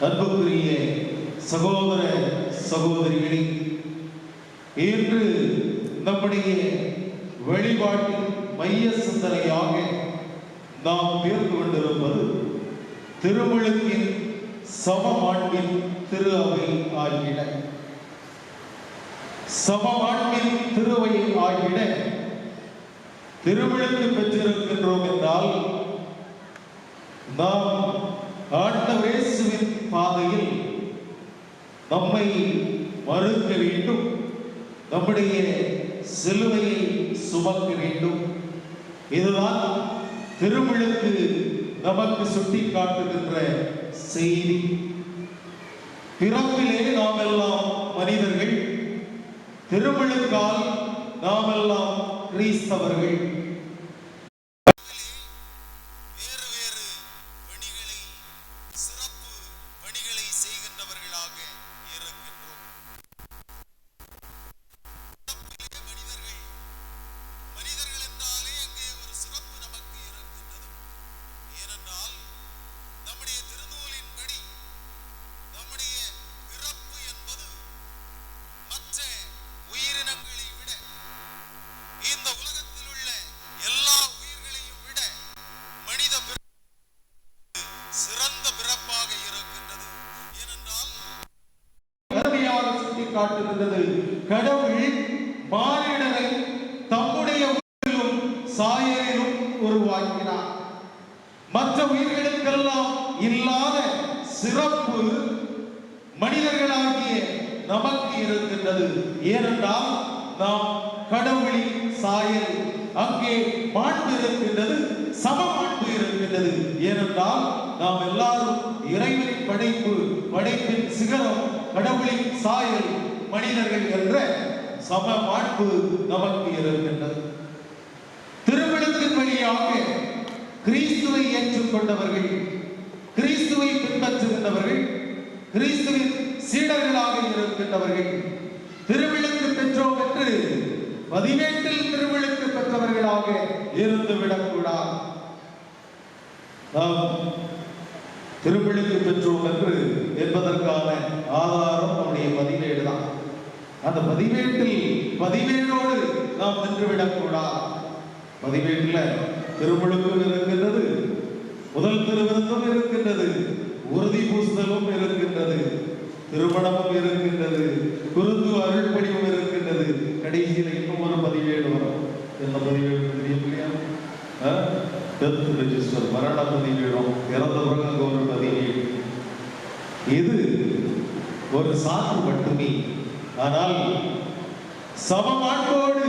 அன்புக்குரிய சகோதர சகோதரிகளே இன்று நம்முடைய வழிபாட்டின் மைய சிந்தனையாக நாம் தேர்ந்து கொண்டிருப்பது திருமுழுக்கின் சமமாண்பின் திரு அவை ஆகிட. சமமாண்பின் திருவை ஆகிட. திருவிழுக்கு பெற்றிருக்கின்றோம் என்றால் நாம் ஆண்டவர் பாதையில் நம்மை மறுக்க வேண்டும். நம்முடைய சிலுவையை சுமக்க வேண்டும். இதுதான் திருவிழுக்கு நமக்கு சுட்டி காட்டுகின்ற செய்தி. பிறப்பிலே நாம் எல்லாம் மனிதர்கள் திருவிழுக்கால் நாம் எல்லாம் கிறிஸ்தவர்கள். காட்டுகின்றது கடவுள் மானிடரை தம்முடைய உயிரிலும் சாயலிலும் உருவாக்கினார். மற்ற உயிர்களுக்கெல்லாம் இல்லாத சிறப்பு மனிதர்களாகிய நமக்கு இருக்கின்றது. ஏனென்றால் நாம் கடவுளின் சாயல் அங்கே மாண்பு இருக்கின்றது சம இருக்கின்றது. ஏனென்றால் நாம் எல்லாரும் இறைவனின் படைப்பு படைப்பின் சிகரம் கடவுளின் சாயல் மனிதர்கள் என்ற சம மாண்பு நமக்கு இருக்கின்றது. திருவிழுக்கின் வழியாக கிறிஸ்துவை ஏற்றுக்கொண்டவர்கள் கிறிஸ்துவை பின்பற்றுகின்றவர்கள் கிறிஸ்துவின் சீடர்களாக இருக்கின்றவர்கள் திருவிழுக்கு பெற்றோம் என்று பதினெட்டில் திருவிழுக்கு பெற்றவர்களாக இருந்து விடக்கூடாது பெற்றோம் என்று என்பதற்கான ஆதாரம் நம்முடைய பதிவேடு தான் அந்த பதிவேட்டில் பதிவேடோடு நாம் நின்றுவிடக்கூடாது. பதிவேட்டில் திருமுழுக்கும் இருக்கின்றது முதல் திருவிருந்தும் இருக்கின்றது உறுதி பூசுதலும் இருக்கின்றது திருமணமும் இருக்கின்றது குருத்து அருள்படிவும் இருக்கின்றது. கடைசியில் இன்னும் ஒரு பதிவேடு வரும். என்ன பதிவேடு தெரியும் இல்லையா? டெத் ரெஜிஸ்டர் மரண பதிவேடும் இறந்த பிறகு அங்க ஒரு பதிவேடு இது ஒரு சான்று மட்டுமே. ஆனால் சமமாண்போடு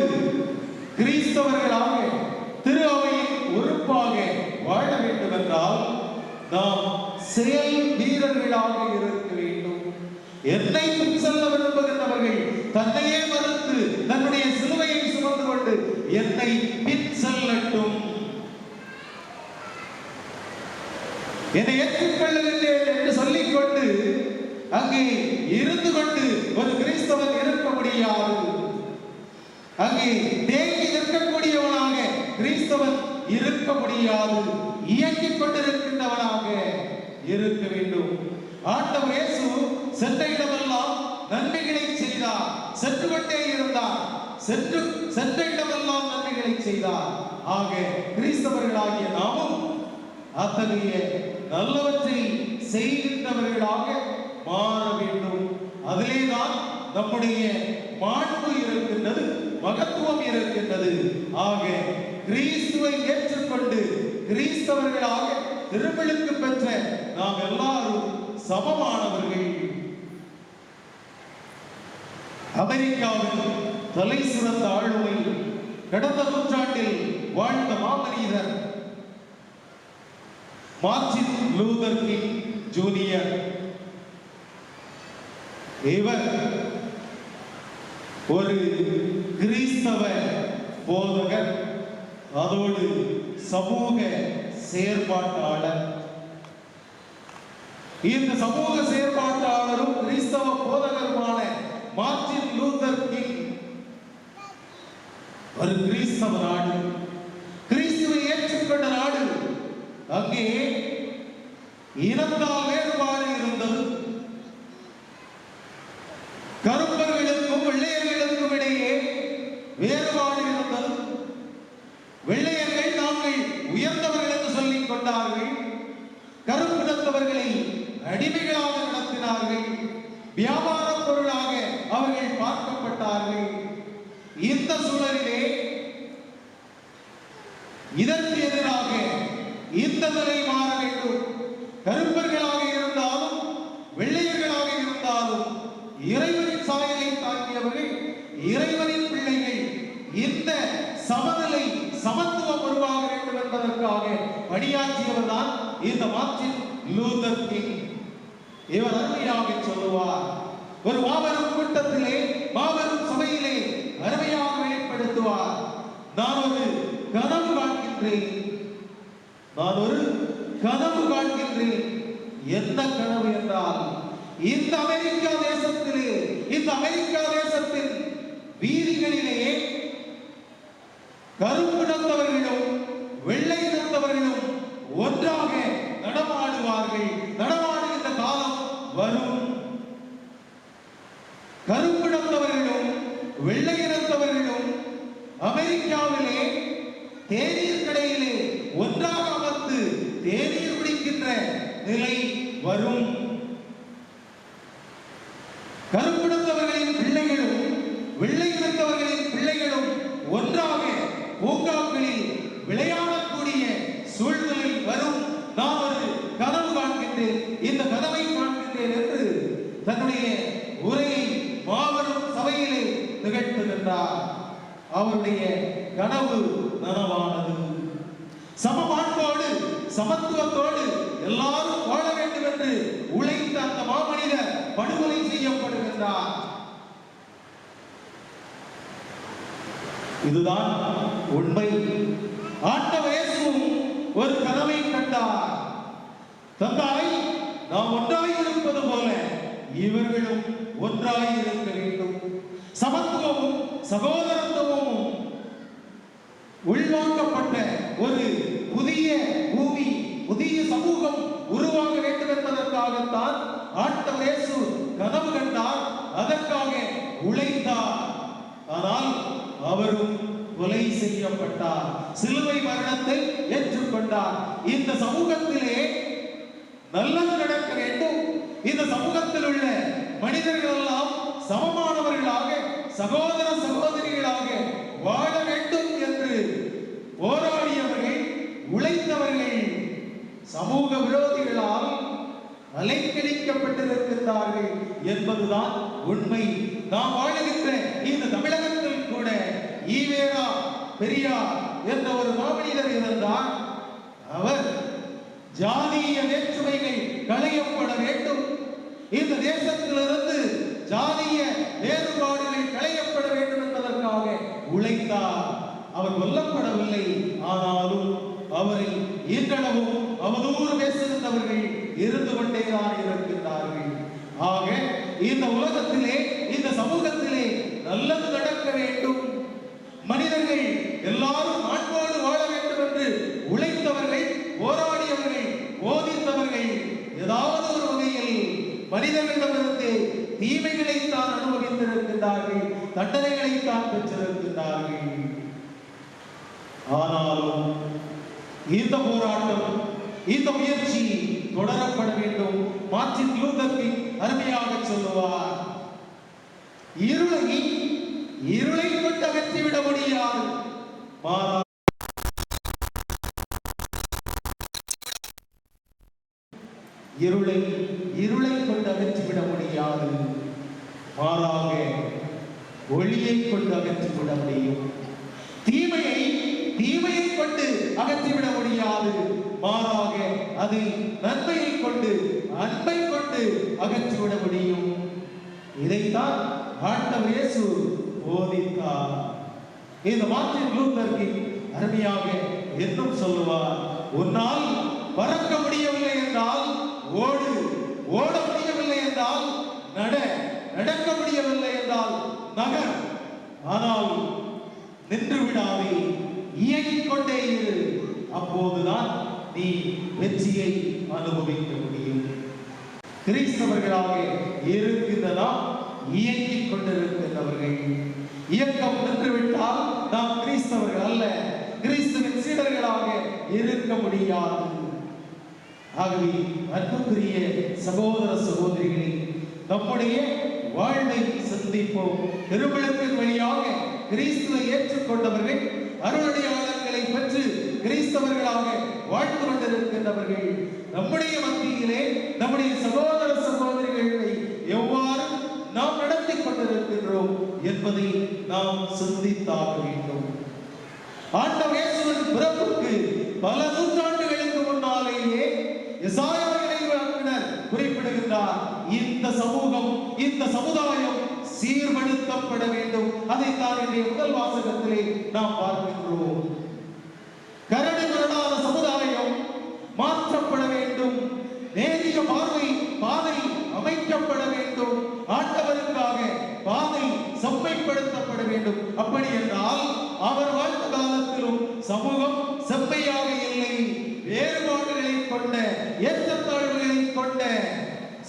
கிறிஸ்தவர்களாக திரு அவையின் உறுப்பாக வாழ வேண்டும் என்றால் நாம் செயல் வீரர்களாக இருக்க வேண்டும். என்னை செல்ல விரும்புகின்றவர்கள் தன்னையே மறுத்து தன்னுடைய சிலுவையை சுமந்து கொண்டு என்னை அங்கே இருந்து கொண்டு ஒரு கிறிஸ்தவன் இருக்க முடியாது அங்கே தேங்கி நிற்கக்கூடியவனாக கிறிஸ்தவன் இருக்க முடியாது இயங்கிக் கொண்டிருக்கின்றவனாக இருக்க வேண்டும். ஆண்டவர் இயேசு சென்ற இடமெல்லாம் நன்மைகளை செய்தார். சென்று கொண்டே இருந்தார். சென்று சென்ற இடமெல்லாம் நன்மைகளை செய்தார். ஆக கிறிஸ்தவர்களாகிய நாமும் அத்தகைய நல்லவற்றை செய்கின்றவர்களாக மாற வேண்டும். அதிலே தான் நம்முடைய மாண்பு இருக்கின்றது மகத்துவம் இருக்கின்றது. ஆக கிறிஸ்துவை ஏற்றுக்கொண்டு கிறிஸ்தவர்களாக திருமலுக்கு பெற்ற நாம் எல்லாரும் சமமானவர்கள். அமெரிக்காவில் தலை சிறந்த ஆளுமை கடந்த நூற்றாண்டில் வாழ்ந்த மாமனிதர் மார்டின் லூதர் கிங் ஜூனியர். இவர் ஒரு கிறிஸ்தவ போதகர் அதோடு சமூக செயற்பாட்டாளர். இந்த சமூக செயற்பாட்டாளரும் கிறிஸ்தவ போதகருமான மார்டின் லூதர் கிங். ஒரு கிறிஸ்தவ நாடு கிறிஸ்துவை ஏற்றுக்கொண்ட நாடு. அங்கே இனத்தால் வேறுபாடு இருந்தது. சூழலிலே இதற்கு எதிராக இந்த நிலை மாற வேண்டும். கருப்பர்களாக இருந்தாலும் வெள்ளையர்களாக இருந்தாலும் இறைவனின் சாயலை தாக்கியவர்கள் இறைவனின் பிள்ளைகள் இந்த சமநிலை சமத்துவம் உருவாக வேண்டும் என்பதற்காக பணியாற்றியவர் தான் இந்த மார்ட்டின் லூதர் கிங். இவர் அருமையாக சொல்லுவார். ஒரு மாபெரும் கூட்டத்திலே மாபெரும் சபையிலே அருமையாக வெளிப்படுத்துவார் நான் ஒரு கனவு காண்கின்றேன். நான் ஒரு கனவு காண்கின்றேன். என்ன கனவு என்றால் இந்த அமெரிக்கா தேசத்திலே இந்த அமெரிக்கா தேசத்தின் வீதிகளிலேயே கருப்பு இனத்தவர்களும் வெள்ளை இனத்தவர்களும் ஒன்றாக நடமாடுவார்கள். நடமா காலம் வரும் கருப்பு இனத்தவர்களும் வெள்ளை இனத்தவர்களும் அமெரிக்காவிலே தேநீர் கடையிலே ஒன்றாக அமர்ந்து தேநீர் குடிக்கின்ற நிலை வரும் கருப்பிடத்தவர்களின் பிள்ளைகளும் வெள்ளை இனத்தவர்களின் பிள்ளைகளும் ஒன்றாக பூங்காக்களில் விளையாடக்கூடிய சூழ்நிலை வரும் நான் ஒரு கனவு காண்கின்றேன் இந்த கனவை காண்கின்றேன் என்று தன்னுடைய உரையை மாபெரும் சபையிலே நிகழ்த்துகின்றார் அவருடைய கனவு நனவானது சமமாண்போடு சமத்துவத்தோடு எல்லாரும் வாழ வேண்டும் என்று உழைத்த அந்த மாமனிதர் படுகொலை செய்யப்படுகின்றார். இதுதான் உண்மை. ஆண்டவர் ஒரு கதவை கண்டார். தந்தாய் நாம் ஒன்றாயிருப்பது போல இவர்களும் ஒன்றாயிருக்க வேண்டும். சமத்துவமும் சகோதரத்துவமும் உள்வாங்கப்பட்ட ஒரு புதிய பூமி புதிய சமூகம் உருவாக வேண்டும் என்பதற்காகத்தான் ஆட்டம் இயேசு கனவு கண்டார் அதற்காக உழைத்தார். ஆனால் அவரும் கொலை செய்யப்பட்டார் சிலுவை மரணத்தை ஏற்றுக்கொண்டார். இந்த சமூகத்திலே நல்லது நடக்க வேண்டும். இந்த சமூகத்தில் உள்ள மனிதர்கள் எல்லாம் சமமானவர்களாக சகோதர சகோதரிகளாக வாழ வேண்டும் என்று போராடியவர்கள் உழைத்தவர்கள் சமூக விரோதிகளால் அலைக்கழிக்கப்பட்டிருக்கின்றார்கள் என்பதுதான் உண்மை. நாம் வாழ்கின்ற இந்த தமிழகத்தில் கூட ஈவேரா பெரியார் என்ற ஒரு மாமனிதர் இருந்தார். அவர் ஜாதிய வேற்றுமைகள் களையப்பட வேண்டும். இந்த தேசத்திலிருந்து ஜாதிய வேறுபாடுகள் களையப்பட வேண்டும் என்பதற்காக உழைத்தார். அவர் கொல்லப்படவில்லை. ஆனாலும் அவரை இன்றளவும் அவதூறு பேசுகின்றவர்கள் இருந்து கொண்டேதான் இருக்கின்றார்கள். ஆக இந்த உலகத்திலே இந்த சமூகத்திலே நல்லது நடக்க வேண்டும். மனிதர்கள் எல்லாரும் அன்போடு வாழ வேண்டும் என்று உழைத்தவர்கள் போராடியவர்கள் போதித்தவர்கள் ஏதாவது ஒரு வகையில் மனிதர்களிடமிருந்து தீமைகளை தான் அனுபவித்திருக்கின்றார்கள் தண்டனைகளை தான் பெற்றிருக்கின்றார்கள். ஆனாலும் இந்த போராட்டம் இந்த முயற்சி தொடரப்பட வேண்டும். மார்ட்டின் லூதர் கிங் அருமையாக சொல்லுவார் இருளை இருளை கொண்டு அகற்றிவிட முடியாது. இருளை இருளை கொண்டு அகற்றிவிட முடியாது. மாறாக ஒளியை கொண்டு அகற்றிவிட முடியும். தீமையை தீமையை கொண்டு அகற்றிவிட முடியாது மாறாக அது நன்மையை கொண்டு அன்பை கொண்டு அகற்றிவிட முடியும் இதைத்தான் ஆண்டவர் இயேசு போதித்தார். இந்த மார்ட்டின் லூத்தருக்கு அருமையாக இன்னும் சொல்லுவார். உன்னால் பறக்க முடியவில்லை என்றால் ஓடு ஓட முடியவில்லை என்றால் நட நடக்க முடியவில்லை என்றால் நகர். ஆனால் நின்று விடாதே. இயங்கிக் கொண்டே இரு. அப்போதுதான் நீ வெற்றியை அனுபவிக்க முடியும். கிறிஸ்தவர்களாக இருக்கின்ற நாம் இயங்கிக் கொண்டிருக்கின்றவர்கள் இயக்கம் நின்றுவிட்டால் நாம் கிறிஸ்தவர்கள் அல்ல. கிறிஸ்துவின் சீடர்களாக இருக்க முடியாது. ஆகவே அன்புக்குரிய சகோதர நம்முடைய வாழ்வை சந்திப்போம். திருமணத்தின் வழியாக கிறிஸ்துவை ஏற்றுக்கொண்டவர்கள் அருளடையாளங்களை பெற்று கிறிஸ்தவர்களாக வாழ்ந்து கொண்டிருக்கின்றவர்கள் நம்முடைய மத்தியிலே நம்முடைய சகோதர சகோதரிகளை எவ்வாறு நாம் நடத்தி கொண்டிருக்கின்றோம் என்பதை நாம் சிந்தித்தாக வேண்டும். ஆண்டவர் இயேசுவின் பிறப்புக்கு பல நூற்றாண்டுகளுக்கு முன்னாலேயே எசாயா குறிப்பிடுகின்றார் இந்த சமூகம் இந்த சமுதாயம் சீர்படுத்தப்பட வேண்டும். அதைத்தான் இன்றைய முதல் வாசகத்திலே நாம் பார்க்கின்றோம் கரடு கரடாத சமுதாயம் மாற்றப்பட வேண்டும். நேரிய பார்வை பாதை அமைக்கப்பட வேண்டும். ஆண்டவருக்காக பாதை செம்மைப்படுத்தப்பட வேண்டும். அப்படி என்றால் அவர் வாழ்ந்த காலத்திலும் சமூகம் செம்மையாக இல்லை. வேறுபாடுகளை கொண்ட ஏற்றத்தாழ்வுகளை கொண்ட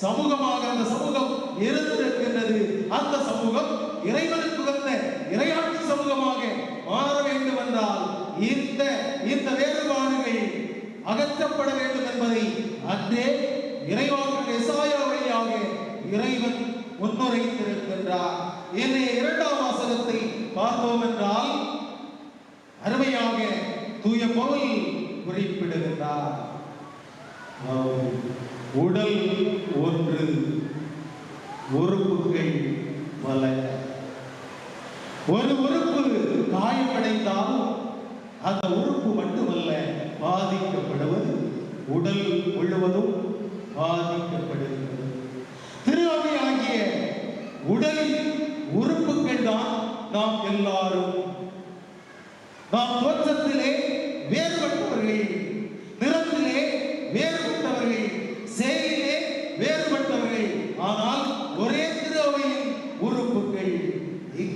சமூகமாக அந்த சமூகம் இருந்திருக்கின்றது அந்த சமூகம் இறைவனுக்கு வந்த இறையாட்சி சமூகமாக மாற வேண்டும் என்றால் இந்த இந்த வேறுபாடுகள் அகற்றப்பட வேண்டும் என்பதை அன்றே இறைவாக எசாயா வழியாக இறைவன் முன்னுரைத்திருக்கின்றார். இன்றைய இரண்டாம் வாசகத்தை பார்த்தோம் என்றால் அருமையாக தூய பொருள் குறிப்பிடுகின்றார். உடல் ஒன்று உறுப்புகள் பல ஒரு உறுப்பு காயமடைந்தால் அந்த உறுப்பு மட்டுமல்ல பாதிக்கப்படுவது உடல் முழுவதும் பாதிக்கப்படுகிறது. திருவாவை ஆகிய உடலின் உறுப்புகள் தான் நாம் எல்லாரும். நாம் தோற்றத்திலே வேறுபட்டவர்கள் நிறத்திலே வேறுபட்டவர்கள் செயலிலே வேறுபட்டவர்கள் ஆனால் ஒரே திருவையின் உறுப்புகள்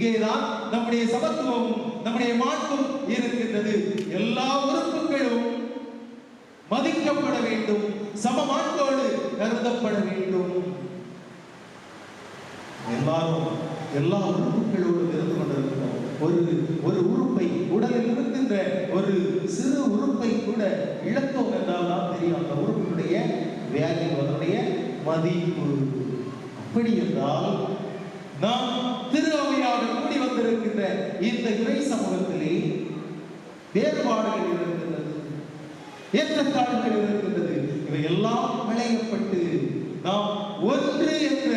இங்கேதான் நம்முடைய சமத்துவம் நம்முடைய மாட்டும் இருக்கின்றது. எல்லா உறுப்புகளும் மதிக்கப்பட வேண்டும் சமமாட்டோடு கருதப்பட வேண்டும். எல்லாரும் எல்லா உறுப்புகளோடு இருந்து கொண்டிருக்கிறோம். ஒரு ஒரு உறுப்பை உடலில் இருக்கின்ற ஒரு சிறு உறுப்பை கூட இழந்தோம் என்றால் தான் தெரியும். அந்த உறுப்பினுடைய வேலை அதனுடைய மதிப்பு. அப்படி என்றால் நாம் திரு அவையாக கூடி வந்திருக்கின்ற இந்த இறை சமூகத்திலே வேறுபாடுகள் இருக்கின்றது. ஏற்றத்தாழ்வுகள் இருக்கின்றது. இவை எல்லாம் விளையப்பட்டு நாம் ஒன்று என்ற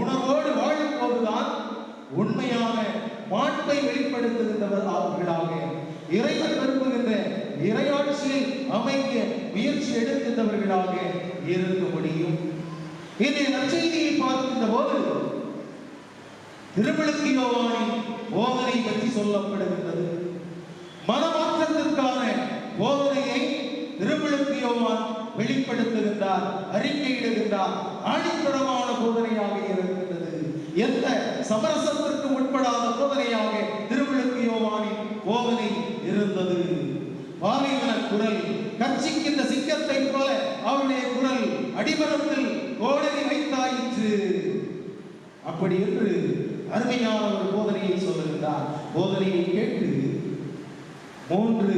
உணர்வோடு வாழும் போதுதான் உண்மையான மாண்பை அவர்களாக இறைவன் விரும்புகின்ற இறையாட்சியை அமைக்க முயற்சி எடுக்கின்றவர்களாக இருக்க முடியும். இதை நற்செய்தியை பார்க்கின்ற போது திருவிழுக்கு யோவானின் போதனை பற்றி சொல்லப்படுகின்றது. மனமாற்றத்திற்கான போதனையை திருவிழுக்கு யோவான் வெளிப்படுத்துகின்றார் அறிக்கையிடுகின்றார். ஆணித்தரமான போதனையாக இருக்கின்றது. எந்த சமரசத்திற்கு உட்படாத போதனையாக திருவிழுக்கு யோவானின் போதனை இருந்தது. பாலைவன குரல் கட்சிக்கின்ற சிங்கத்தை போல அவருடைய குரல் அடிமரத்தில் கோடரி வைத்தாயிற்று. அப்படி என்று அருமையான ஒரு போதனையை சொல்லுகிறார். போதனையை கேட்டு மூன்று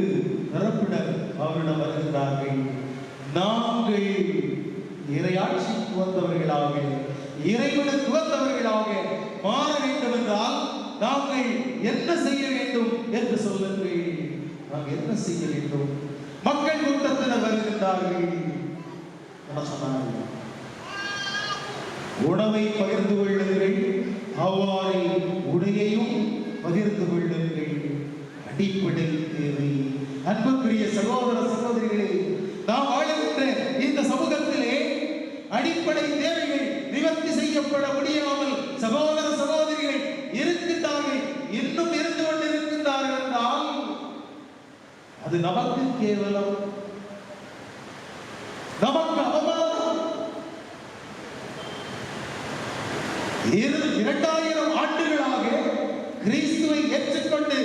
தரப்பினர் அவரிடம் வருகிறார்கள். நாங்கள் இறையாட்சிக்கு வந்தவர்களாக இறைவனுக்கு வந்தவர்களாக மாற வேண்டும் என்றால் நாங்கள் என்ன செய்ய வேண்டும் என்று சொல்லுங்கள். நாங்கள் என்ன செய்ய வேண்டும்? மக்கள் கூட்டத்தினர் வருகின்றார்கள். சொன்னார்கள்? உணவை பகிர்ந்து கொள்ளுகிறேன் அவ்வாறே உடையையும் பகிர்ந்து கொள்ளுங்கள். அடிப்படை தேவை. அன்புக்குரிய சகோதர சகோதரிகளே நாம் வாழுகின்ற இந்த சமூகத்திலே அடிப்படை தேவைகள் நிவர்த்தி செய்யப்பட முடியாமல் சகோதர சகோதரிகள் இருக்கின்றார்கள். இன்னும் இருந்து கொண்டிருக்கின்றார்கள் என்றால் அது நமக்கு கேவலம். நமக்கு அவமானம் இரு- இரண்டாயிரம் ஆண்டுகளாக கிறிஸ்துவை ஏற்றுக்கொண்டு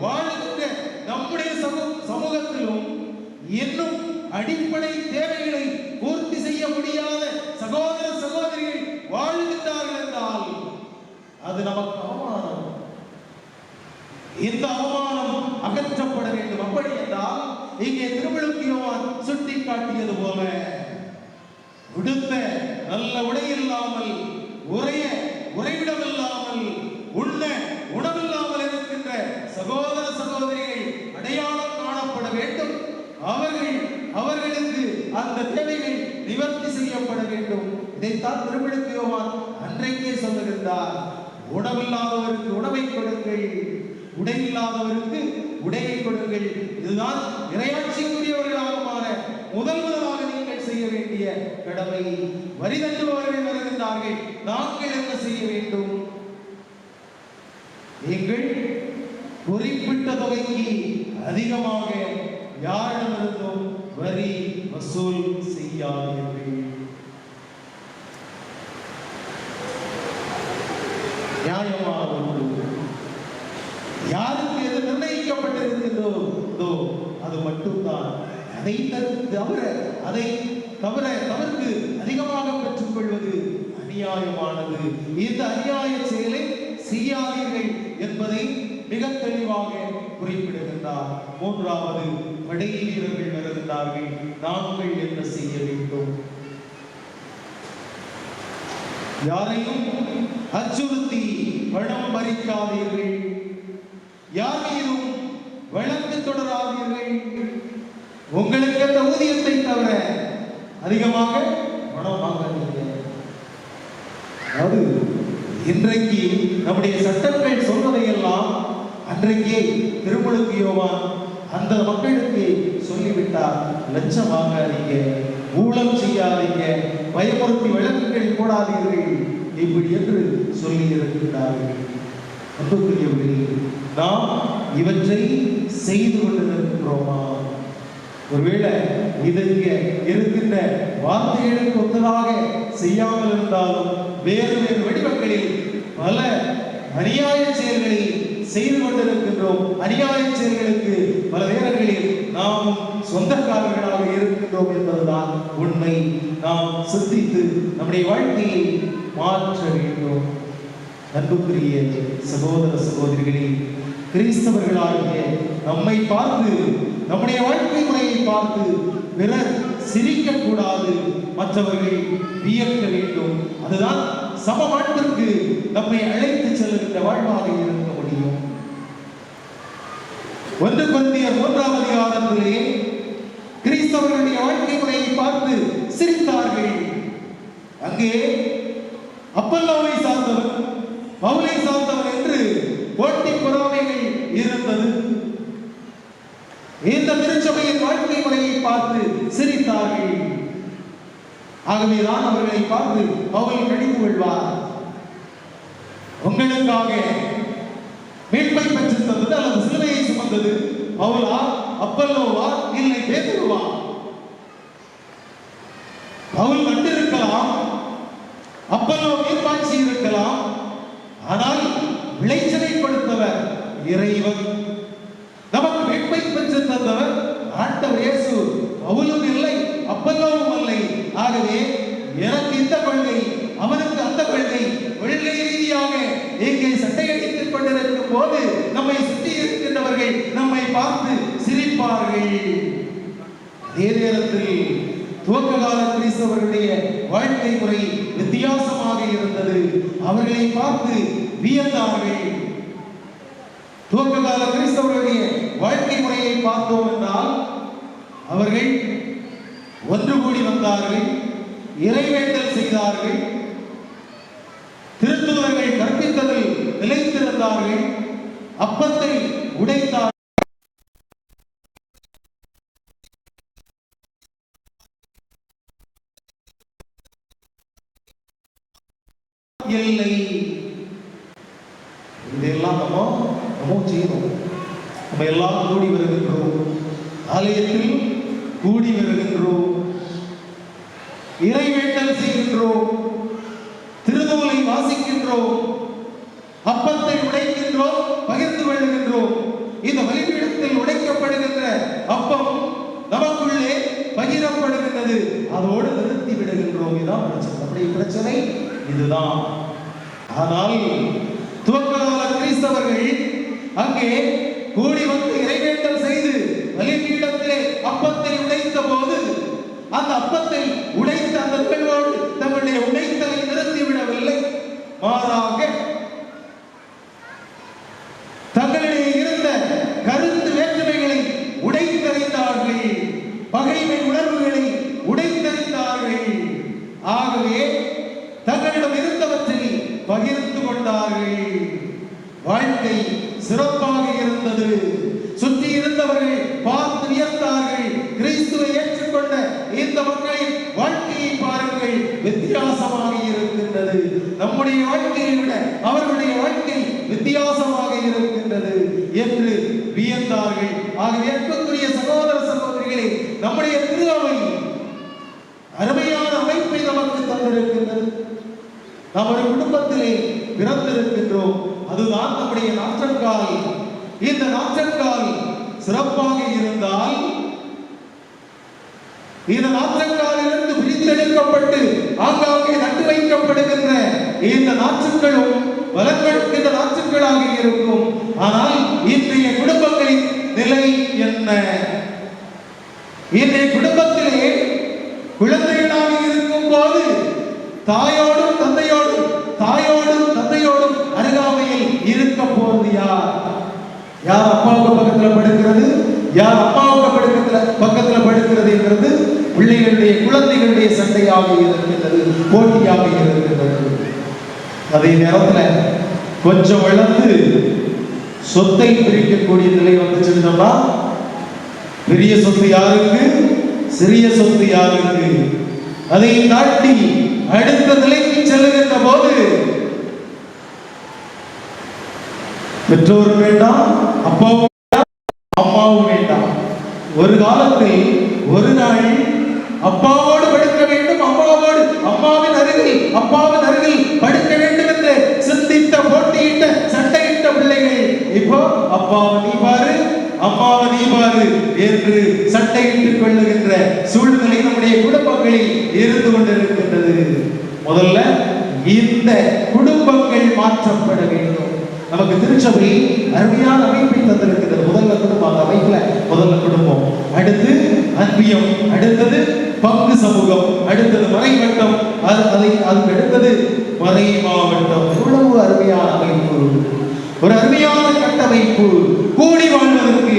வாழ்கின்ற நம்முடைய சமூ- சமூகத்திலும் இன்னும் அடிப்படை தேவைகளை பூர்த்தி செய்ய முடியாத சகோதர சகோதரிகள் வாழ்கின்றார்கள் என்றால் அது நமக்கு அவமானம். இந்த அவமானம் அகற்றப்பட வேண்டும். அப்படி என்றால் இங்கே திருவிழுக்கியோவான் சுட்டி காட்டியது போல உடுத்த நல்ல உடை இல்லாமல் உரைய உறைவிடமில்லாமல் உண்ண உணவில்லாமல் இருக்கின்ற சகோதர சகோதரிகள் அடையாளம் காணப்பட வேண்டும் அவர்கள் அவர்களுக்கு அந்த தேவைகள் நிவர்த்தி செய்யப்பட வேண்டும் இதைத்தான் திருவிழுக்கு யோவான் அன்றைக்கே சொல்லுகின்றார். உணவில்லாதவருக்கு உணவை கொடுங்கள். உடை இல்லாதவருக்கு உடையை கொடுங்கள். இதுதான் இறையாட்சிக்குரியவர்களாக மாற முதல் முதலாக நீங்கள் செய்ய வேண்டிய கடமை. வரி தண்டுபவர்கள் வருகின்றார்கள் நாங்கள் என்ன செய்ய வேண்டும்? நீங்கள் குறிப்பிட்ட தொகைக்கு அதிகமாக யாரிடமிருந்தும் வரி வசூல் செய்யாதீர்கள் நியாயமான ஒன்று யாருக்கு எது நிர்ணயிக்கப்பட்டிருக்கின்றதோ அது மட்டும்தான் அதை தவிர அதை தவிர தவிர்த்து அதிகமாக பெற்றுக் கொள்வது அநியாயமானது. இந்த அநியாய செயலை செய்யாதீர்கள் என்பதை மிக தெளிவாக குறிப்பிடுகின்றார். மூன்றாவது படை வீரர்கள் வருகின்றார்கள். நாங்கள் என்ன செய்ய வேண்டும்? யாரையும் அச்சுறுத்தி வளம் பறிக்காதீர்கள். யார் மீதும் வழக்கு தொடராதீர்கள். உங்களுக்கு அந்த ஊதியத்தை தவிர அதிகமாக பணம் வாங்காதீங்க அதாவது இன்றைக்கு நம்முடைய சட்டங்கள் சொல்வதையெல்லாம் அன்றைக்கே திருமுழுக்கு யோவான் அந்த மக்களுக்கு சொல்லிவிட்டார் லஞ்சம் வாங்காதீங்க ஊழல் செய்யாதீங்க பயமுறுத்தி வழக்குகள் போடாதீர்கள் இப்படி என்று சொல்லி இருக்கின்றார்கள் அன்புக்குரியவர்களே நாம் இவற்றை செய்து கொண்டிருக்கிறோமா ஒருவேளை இதற்கு இருக்கின்ற வார்த்தைகளுக்கு ஒத்ததாக செய்யாமல் இருந்தாலும் வேறு வேறு வடிவங்களில் பல அநியாய செயல்களை செய்து கொண்டிருக்கின்றோம். அநியாய செயல்களுக்கு பல நேரங்களில் நாம் சொந்தக்காரர்களாக இருக்கின்றோம் என்பதுதான் உண்மை. நாம் சிந்தித்து நம்முடைய வாழ்க்கையை மாற்ற வேண்டும். அன்புக்குரிய சகோதர சகோதரிகளே கிறிஸ்தவர்களாகிய நம்மை பார்த்து நம்முடைய வாழ்க்கை முறையை பார்த்து பிறர் சிரிக்க கூடாது மற்றவர்கள் வியக்க வேண்டும். அதுதான் சம வாழ்விற்கு நம்மை அழைத்து செல்லுகின்ற வாழ்வாக இருக்க முடியும். ஒன்று கொந்தியர் மூன்றாம் அதிகாரத்திலே கிறிஸ்தவர்களுடைய வாழ்க்கை முறையை பார்த்து சிரித்தார்கள். அங்கே அப்பல்லோவை சார்ந்தவர் பவுலை சார்ந்தவர் என்று போட்டி பொறாமைகள் இருந்தது இந்த திருச்சபையின் வாழ்க்கை முறையை பார்த்து சிரித்தார்கள். ஆகவேதான் அவர்களை பார்த்து அவள் கடிந்து கொள்வார். உங்களுக்காக மீட்பை பெற்று தந்தது அல்லது சிலுவையை சுமந்தது? பவுலா அப்பல்லோவா இல்லை பேதுருவா? பவுல் கண்டிருக்கலாம். அப்பல்லோ நீர்ப்பாய்ச்சி இருக்கலாம். ஆனால் விளைச்சலை கொடுத்தவர் இறைவன் நமக்கு மீட்பை பெற்று தந்தவர் ஆண்டவர் இயேசு பவுலும் இல்லை அப்பல்லோவும் இல்லை ஆகவே எனக்கு இந்த கொள்கை அவனுக்கு அந்த கொள்கை கொள்கை ரீதியாக இங்கே சட்டையடித்துக் கொண்டிருக்கும் போது நம்மை சுற்றி இருக்கின்றவர்கள் நம்மை பார்த்து சிரிப்பார்கள் அதே நேரத்தில் துவக்க கால கிறிஸ்தவர்களுடைய வாழ்க்கை முறை வித்தியாசமாக இருந்தது. அவர்களை பார்த்து வியந்தார்கள் துவக்க கால கிறிஸ்தவர்களுடைய வாழ்க்கை முறையை பார்த்தோம் என்றால் அவர்கள் ஒன்று கூடி வந்தார்கள் இறைவேண்டல் செய்தார்கள் திருத்துவர்கள் கற்பித்ததில் நிலைத்திருந்தார்கள் அப்பத்தை உடைத்தார்கள். இல்லை. இதெல்லாம் நம்ம நம்ம செய்யணும். நம்ம எல்லாம் கூடி வருகின்றோம். ஆலயத்தில் கூடி வருகின்றோம். இறைவேட்டல் செய்கின்றோம். திருநூலை வாசிக்கின்றோம். அப்பத்தை உடைக்கின்றோம். பகிர்ந்து கொள்கின்றோம். இந்த வழிபீடத்தில் உடைக்கப்படுகின்ற அப்பம் நமக்குள்ளே பகிரப்படுகின்றது. அதோடு நிறுத்தி விடுகின்றோம். இதான் பிரச்சனை. நம்முடைய பிரச்சனை. இதுதான். ஆனால் துவக்ககால கிறிஸ்தவர்கள் அங்கே கூடி வந்து இறைவேண்டல் செய்து பலிபீடத்திலே அப்பத்தை உடைத்த போது அந்த அப்பத்தை உடைத்த அந்த நிகழ்வோடு தங்களுடைய உடைத்தலை நிறுத்திவிடவில்லை. மாறாக பகிர்ந்து கொண்டார்கள் வாழ்க்கை சிறப்பாக இருந்தது சுற்றி இருந்தவர்கள் பார்த்து வியந்தார்கள் கிறிஸ்துவை ஏற்றுக்கொண்ட இந்த மக்களின் வாழ்க்கையை பாருங்கள் வித்தியாசமாக இருக்கின்றது நம்முடைய வாழ்க்கையை விட அவர்களுடைய வாழ்க்கை வித்தியாசமாக இருக்கின்றது என்று வியந்தார்கள். ஆகவே அன்புக்குரிய சகோதர சகோதரிகளே நம்முடைய திருவை அருமையான அமைப்பை நமக்கு தந்திருக்கின்றது. நாம் ஒரு குடும்பத்திலே பிறந்திருக்கின்றோம். அதுதான் நம்முடைய நாற்றங்கால். இந்த நாற்றங்கால் சிறப்பாக இருந்தால் இந்த நாற்றங்காலிலிருந்து பிரித்தெடுக்கப்பட்ட இந்த நாற்றுக்களும் பலன்கொடுக்கின்ற இருக்கும். ஆனால் இன்றைய குடும்பங்களின் நிலை என்ன? இன்றைய குடும்பத்திலே குழந்தைகளாக இருக்கும் போது தாயோடும் தந்தையோடும் தாயோடும் தந்தையோடும் அருகாமையில் இருக்க போவது யார்? யார் அப்பாவுக்கு பக்கத்துல படுக்கிறது? யார் அப்பாவுக்கு படுக்கத்துல பக்கத்துல என்றது பிள்ளைகளுடைய குழந்தைகளுடைய சண்டையாக இருக்கின்றது போட்டியாக இருக்கின்றது. அதே நேரத்துல கொஞ்சம் வளர்ந்து சொத்தை பிரிக்கக்கூடிய நிலை வந்துச்சுன்னா பெரிய சொத்து யாருக்கு? சிறிய சொத்து யாருக்கு? அதை தாண்டி அடுத்த நிலைக்கு செல்லுகின்ற போது பெற்றோர் வேண்டாம் அப்பாவும் வேண்டாம், அம்மாவும் வேண்டாம். ஒரு காலத்தில் ஒரு நாள் அப்பாவோடு படுக்க வேண்டும் அம்மாவோடு அம்மாவின் அருகில் அப்பாவின் அருகில் அப்பாவை நீ பாரு அம்மாவை நீ பாரு என்று சண்டையிட்டுக் கொள்ளுகின்ற சூழ்நிலை நம்முடைய குடும்பங்களில் இருந்து கொண்டிருக்கின்றது. முதல்ல இந்த குடும்பங்கள் மாற்றப்பட வேண்டும். நமக்கு திருச்சபை அருமையான அமைப்பை தந்திருக்கிறது முதல்ல குடும்பம் அந்த அமைப்புல முதல்ல குடும்பம். அடுத்து அன்பியம் அடுத்தது பங்கு சமூகம் அடுத்தது மறைவட்டம் அது அதை அதுக்கு அடுத்தது மறை மாவட்டம். எவ்வளவு அருமையான அமைப்பு. ஒரு அருமையான கட்டமைப்பு. கூடி வாழ்வதற்கு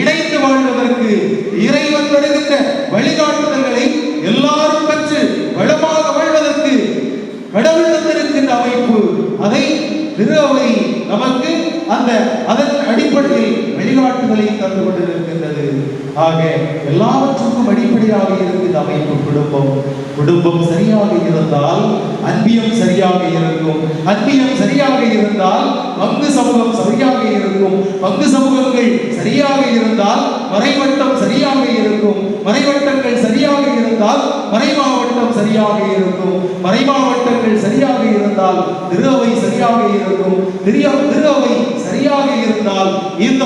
இணைந்து வாழ்வதற்கு இறைவன் தருகின்ற வழிகாட்டுதல்களை எல்லாரும் பெற்று வளமாக வாழ்வதற்கு கடவுள் தந்திருக்கின்ற அமைப்பு. அதை திருவை நமக்கு அந்த அதற்கு வழிகாட்டுதலை தந்து கொண்டிருக்கின்றது. ஆக எல்லாவற்றுக்கும் அடிப்படையாக இருக்கின்ற அமைப்பு குடும்பம். குடும்பம் சரியாக இருந்தால் அன்பியம் சரியாக இருக்கும். அன்பியம் சரியாக இருந்தால் பங்கு சமூகம் சரியாக இருக்கும். பங்கு சமூகங்கள் சரியாக இருந்தால் மறைவட்டம் சரியாக இருக்கும். மறைவட்டங்கள் சரியாக இருந்தால் மறைமாவட்டம் சரியாக இருக்கும். மறைமாவட்டங்கள் சரியாக இருந்தால் திருஅவை சரியாக இருக்கும். திரு சரியாக இருந்தால் இந்த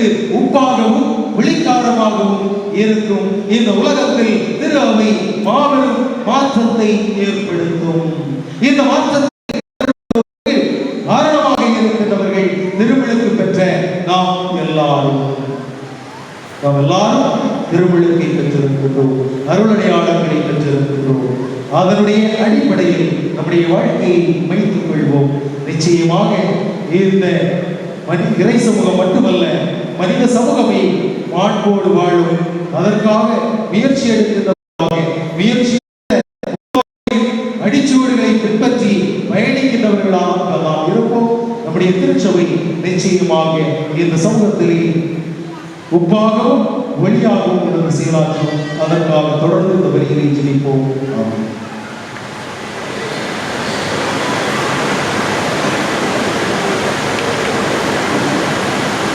எனக்கு உப்பாகவும் ஒளிக்காரமாகவும் இருக்கும். இந்த உலகத்தில் திரு அவை மாபெரும் மாற்றத்தை ஏற்படுத்தும். இந்த மாற்றத்தை காரணமாக இருக்கின்றவர்கள் திருவிழுக்கு பெற்ற நாம் எல்லாரும். நாம் எல்லாரும் திருவிழுக்கை பெற்றிருக்கின்றோம். அருளடையாளங்களை பெற்றிருக்கின்றோம். அதனுடைய அடிப்படையில் நம்முடைய வாழ்க்கையை வைத்துக் கொள்வோம். நிச்சயமாக இந்த மனித இறை சமூகம் மட்டுமல்ல மனித சமூகமே மாண்போடு வாழும். அதற்காக முயற்சி எடுக்கின்றவர்களாக முயற்சி அடிச்சுவடுகளை பின்பற்றி பயணிக்கின்றவர்களாக நாம் இருப்போம். நம்முடைய திருச்சபை நிச்சயமாக இந்த சமூகத்திலே உப்பாகவும் ஒளியாகவும் இருந்து செயலாற்றும். அதற்காக தொடர்ந்து இந்த